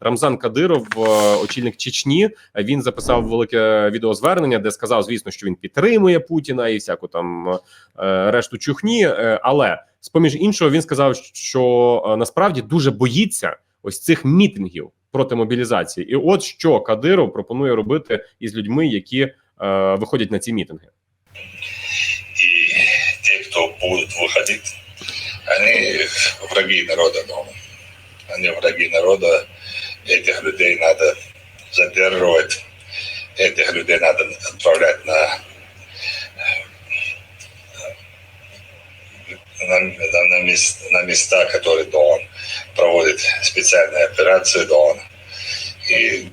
Рамзан Кадиров, е, очільник Чечні, він записав велике відеозвернення, де сказав, звісно, що він підтримує Путіна і всяку там е, решту чухні. е, Але з поміж іншого він сказав, що насправді дуже боїться ось цих мітингів проти мобілізації. І от що Кадиров пропонує робити із людьми, які виходять на ці мітинги. и те, кто будут выходить, они враги народа дома. Они враги народа. Этих людей надо задерживать. Этих людей надо отправлять на, на, на, на, мест- на места, которые Дон проводит специальные операции Дон. И Ви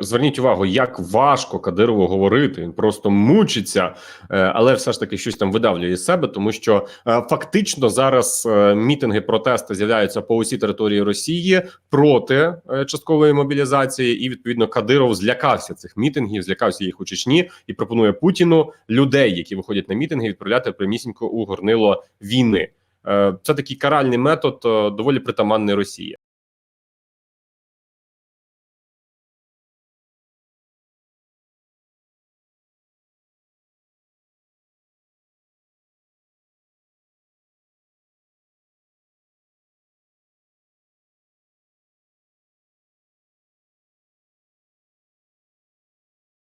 Зверніть увагу, як важко Кадирову говорити. Він просто мучиться, е, але все ж таки щось там видавлює з себе, тому що е, фактично зараз е, мітинги, протести з'являються по усій території Росії проти часткової мобілізації, і відповідно Кадиров злякався цих мітингів, злякався їх у Чечні і пропонує Путіну людей, які виходять на мітинги, відправляти прямісінько у горнило війни. Це такий каральний метод, доволі притаманний Росії.